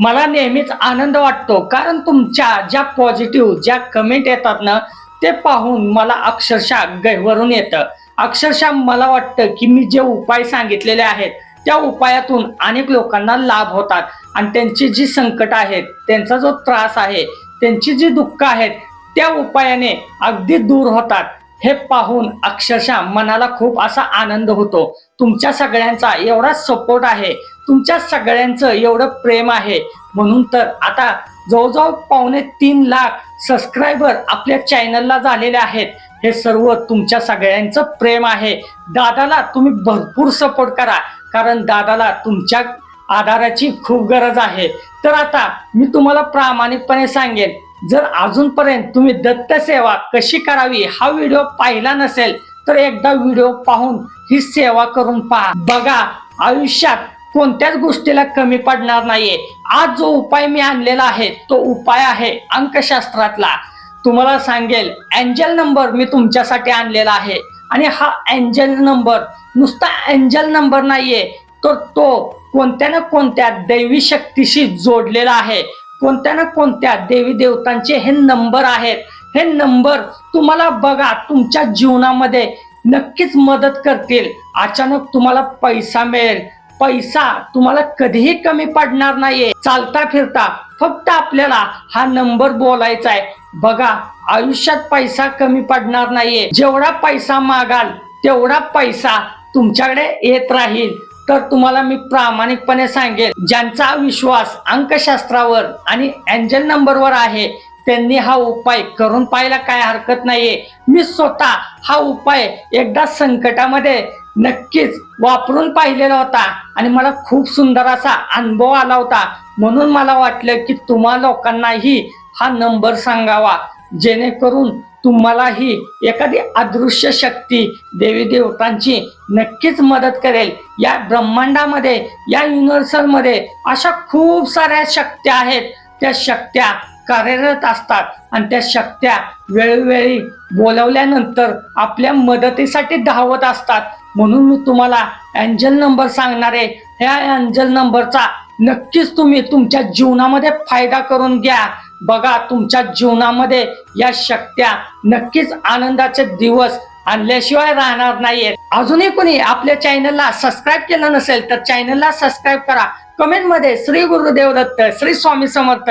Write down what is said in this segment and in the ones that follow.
मला नेहमीच आनंद वाटतो. कारण तुमच्या ज्या पॉझिटिव्ह ज्या कमेंट येतात ना ते पाहून मला अक्षरशः गैवरून येतं. अक्षरशः मला वाटतं की मी जे उपाय सांगितलेले आहेत त्या उपायातून अनेक लोकांना लाभ होतात. आणि त्यांची जी संकट आहेत त्यांचा जो त्रास आहे त्यांची जी दुःख आहेत त्या उपायाने अगदी दूर होतात. हे पाहून अक्षरशः मनाला खूप असा आनंद होतो. तुमच्या सगळ्यांचा एवढा सपोर्ट आहे. तुमच्या सगळ्यांचं एवढं प्रेम आहे. म्हणून तर आता जवळजवळ पावणे तीन लाख सबस्क्रायबर आपल्या चॅनलला झालेले आहेत. हे सर्व तुमच्या सगळ्यांचं प्रेम आहे. दादाला तुम्ही भरपूर सपोर्ट करा. कारण दादाला तुमच्या आधाराची खूप गरज आहे. तर आता मी तुम्हाला प्रामाणिकपणे सांगेन. जर अजूनपर्यंत तुम्ही दत्त सेवा कशी करावी हा व्हिडिओ पाहिला नसेल तर एकदा व्हिडिओ पाहून ही सेवा करून पहा. बघा आयुष्यात कोणत्याच गोष्टीला कमी पडणार नाहीये. आज जो उपाय मी आणलेला आहे तो उपाय आहे अंकशास्त्रातला. तुम्हाला सांगेल एंजल नंबर मी तुमच्यासाठी आणलेला आहे. आणि हा एंजल नंबर नुसता एंजल नंबर नाहीये तर तो कोणत्या ना कोणत्या दैवी शक्तीशी जोडलेला आहे. कोणत्या ना कोणत्या देवी देवतांचे हे नंबर आहेत. हे नंबर तुम्हाला बघा तुमच्या जीवनामध्ये नक्कीच मदत करतील. अचानक तुम्हाला पैसा मिळेल. पैसा तुम्हाला कधीही कमी पडणार नाहीये. चालता फिरता फक्त आपल्याला हा नंबर बोलायचा आहे. बघा आयुष्यात पैसा कमी पडणार नाहीये. जेवढा पैसा मागाल तेवढा पैसा तुमच्याकडे येत राहील. तर तुम्हाला मी प्रामाणिकपणे सांगेल ज्यांचा विश्वास अंकशास्त्रावर आणि एंजल नंबरवर आहे त्यांनी हा उपाय करून पाहायला काय हरकत नाहीये. मी स्वतः हा उपाय एकदा संकटामध्ये नक्कीच वापरून पाहिलेला होता आणि मला खूप सुंदर असा अनुभव आला होता. म्हणून मला वाटलं की तुम्हा लोकांनाही हा नंबर सांगावा. जेणेकरून तुम्हालाही एखादी अदृश्य शक्ती देवी देवतांची नक्कीच मदत करेल. या ब्रह्मांडामध्ये या युनिव्हर्सलमध्ये अशा खूप साऱ्या शक्त्या आहेत. त्या शक्त्या कार्यरत असतात आणि त्या शक्त्या वेळोवेळी बोलवल्यानंतर आपल्या मदतीसाठी धावत असतात. म्हणून मी तुम्हाला एंजल नंबर सांगणार आहे. ह्या अँजल नंबरचा नक्कीच तुम्ही तुमच्या जीवनामध्ये फायदा करून घ्या. बघा तुमच्या जीवनामध्ये या शक्त्या नक्कीच आनंदाचे दिवस आणल्याशिवाय राहणार नाहीयेत. अजूनही कोणी आपल्या चॅनलला सबस्क्राईब केलं नसेल तर चॅनलला सबस्क्राईब करा. कमेंटमध्ये श्री गुरुदेव दत्त श्री स्वामी समर्थ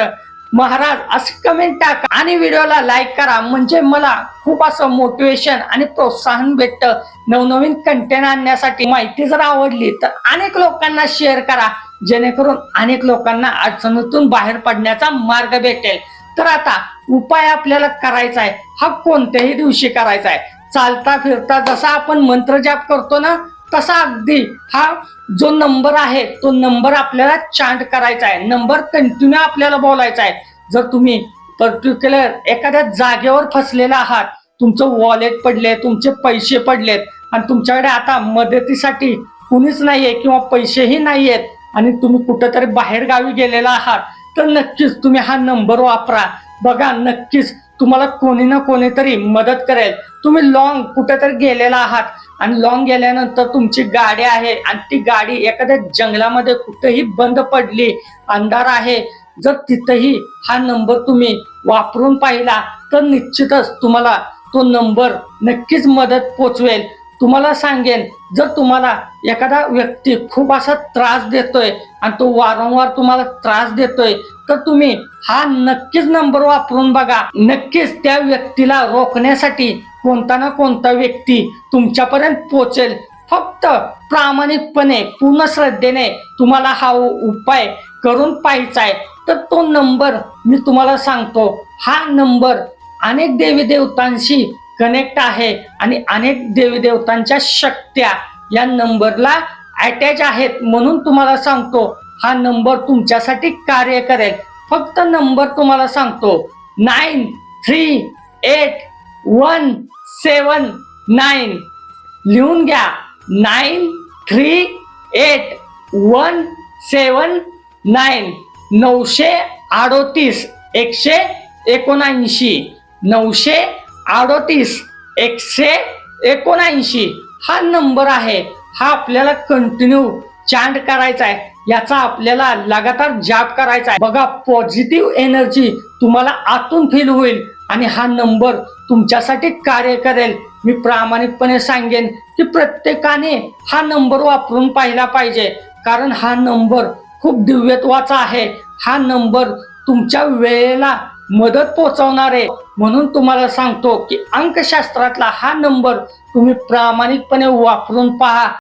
महाराज असं कमेंट टाका आणि व्हिडिओला लाईक करा. म्हणजे मला खूप असं मोटिवेशन आणि प्रोत्साहन भेटतं. नवनवीन कंटेंट आणण्यासाठी माहिती जर आवडली तर अनेक लोकांना शेअर करा. जेणेकरून अनेक लोकांना अडचणीतून बाहेर पडण्याचा मार्ग भेटेल. तर आता उपाय आपल्याला करायचा आहे. हा कोणत्याही दिवशी करायचा आहे. चालता फिरता जसा आपण मंत्र जाप करतो ना तसा अगदी हा जो नंबर आहे तो नंबर आपल्याला चांट करायचा आहे. नंबर कंटिन्यू आपल्याला बोलायचा आहे. जर तुम्ही पर्टिक्युलर एखाद्या जागेवर फसलेला आहात तुमचं वॉलेट पडले तुमचे पैसे पडलेत आणि तुमच्याकडे आता मदतीसाठी कुणीच नाहीये किंवा पैसेही नाही आहेत आणि तुम्ही कुठंतरी बाहेर गावी गेलेला आहात तर नक्कीच तुम्ही हा नंबर वापरा. बघा नक्कीच तुम्हाला कोणी ना कोणीतरी मदत करेल. तुम्ही लॉंग कुठेतरी गेलेला आहात आणि लॉंग गेल्यानंतर तुमची गाडी आहे आणि ती गाडी एखाद्या जंगलामध्ये कुठेही बंद पडली अंधार आहे जर तिथंही हा नंबर तुम्ही वापरून पाहिला तर निश्चितच तुम्हाला तो नंबर नक्कीच मदत पोचवेल. तुम्हाला सांगेन जर तुम्हाला एखादा व्यक्ती खूप असा त्रास देतोय आणि तो वारंवार तुम्हाला त्रास देतोय तर तुम्ही हा नक्कीच नंबर वापरून बघा. नक्कीच त्या व्यक्तीला रोखण्यासाठी कोणता ना कोणता व्यक्ती तुमच्यापर्यंत पोचेल. फक्त प्रामाणिकपणे पूर्ण श्रद्धेने तुम्हाला हा उपाय करून पाहायचा आहे. तर तो नंबर मी तुम्हाला सांगतो. हा नंबर अनेक देवी देवतांशी कनेक्ट आहे. आणि अनेक देवी देवतांच्या शक्त्या या नंबरला अटॅच आहेत. म्हणून तुम्हाला सांगतो हा नंबर तुमच्यासाठी कार्य करेल. फक्त नंबर तुम्हाला सांगतो. Nine three eight one seven nine लिहून घ्या. Nine three eight one seven nine नऊशे अडोतीस एकशे एकोणऐंशी. नऊशे अडोतीस एकशे एकोणऐंशी हा नंबर आहे. हा आपल्याला कंटिन्यू चांट करायचा आहे. याचा आपल्याला लगातार जाप करायचा आहे. बघा पॉझिटिव्ह एनर्जी तुम्हाला आतून फील होईल आणि हा नंबर तुमच्यासाठी कार्य करेल. मी प्रामाणिकपणे सांगेन की प्रत्येकाने हा नंबर वापरून पाहिला पाहिजे. कारण हा नंबर खूप दिव्यत्वाचा आहे. हा नंबर तुमच्या वेळेला मदत पोहोचवणार. आहे म्हणून तुम्हाला सांगतो की अंकशास्त्रातला हा नंबर तुम्ही प्रामाणिकपणे वापरून पहा.